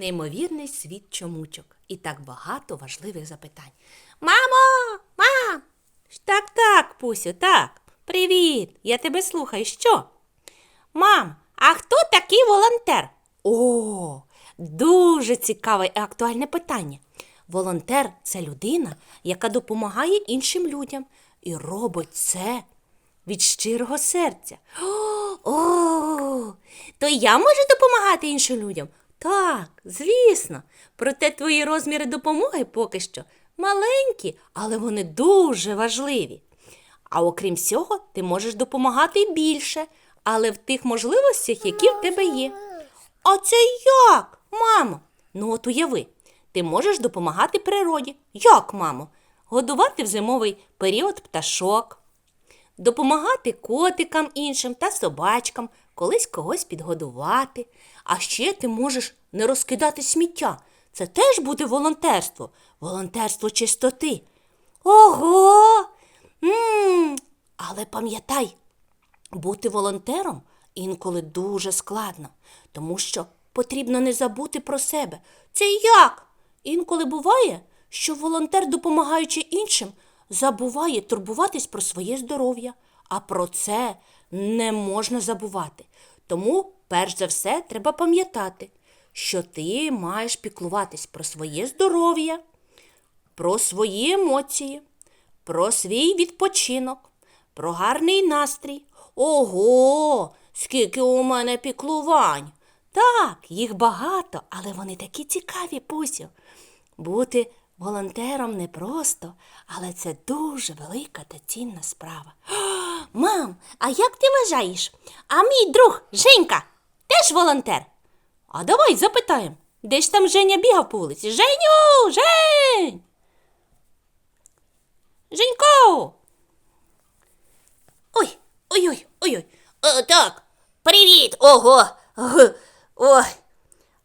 неймовірний світ чомучок і так багато важливих запитань. Мамо, мам! Так, так, Пусю, так. Привіт, я тебе слухаю. Що? Мам, а хто такий волонтер? О, дуже цікаве і актуальне питання. Волонтер це людина, яка допомагає іншим людям і робить це від щирого серця. О, то я можу допомагати іншим людям? Так, звісно. Проте твої розміри допомоги поки що маленькі, але вони дуже важливі. А окрім цього, ти можеш допомагати більше, але в тих можливостях, які в тебе є. А це як, мамо? Ну, от уяви, ти можеш допомагати природі. Як, мамо? Годувати в зимовий період пташок, допомагати котикам іншим та собачкам, колись когось підгодувати. А ще ти можеш не розкидати сміття. Це теж буде волонтерство, волонтерство чистоти. Ого! м Але пам'ятай, бути волонтером інколи дуже складно, тому що потрібно не забути про себе. Це як? Інколи буває, що волонтер, допомагаючи іншим, забуває турбуватись про своє здоров'я, а про це не можна забувати. Тому, перш за все, треба пам'ятати, що ти маєш піклуватись про своє здоров'я, про свої емоції, про свій відпочинок, про гарний настрій. Ого, скільки у мене піклувань. Так, їх багато, але вони такі цікаві, Пусю. Бути волонтером непросто, але це дуже велика та цінна справа. Мам, а як ти вважаєш? А мій друг Женька теж волонтер? А давай запитаємо, де ж там Женя бігав по вулиці? Женю! Жень! Женько! Ой, ой-ой, ой-ой. Е, так, привіт! Ого! Ой.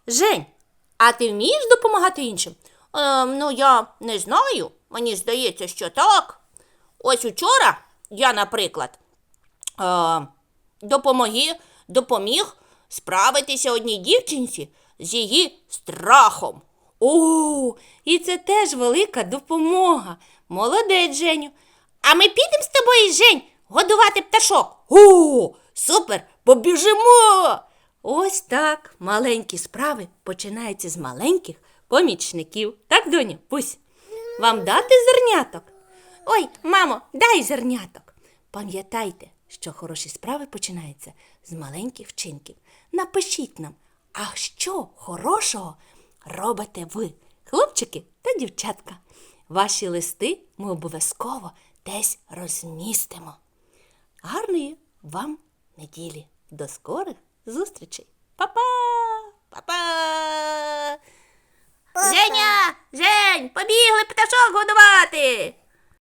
Жень, а ти вмієш допомагати іншим? Е, ну, я не знаю. Мені здається, що так. Ось учора я, наприклад, е, допомоги, допоміг справитися одній дівчинці з її страхом. О, і це теж велика допомога. Молодець, Женю. А ми підемо з тобою, Жень, годувати пташок. О, супер, побіжимо. Ось так маленькі справи починаються з маленьких помічників. Так, доню, пусть. Вам дати зерняток? Ой, мамо, дай зерняток. Пам'ятайте, що хороші справи починаються з маленьких вчинків. Напишіть нам, а що хорошого робите ви, хлопчики та дівчатка. Ваші листи ми обов'язково десь розмістимо. Гарної вам неділі. До скорих зустрічей. Па-па! Па-па! Женя! Жень! Побігли пташок годувати!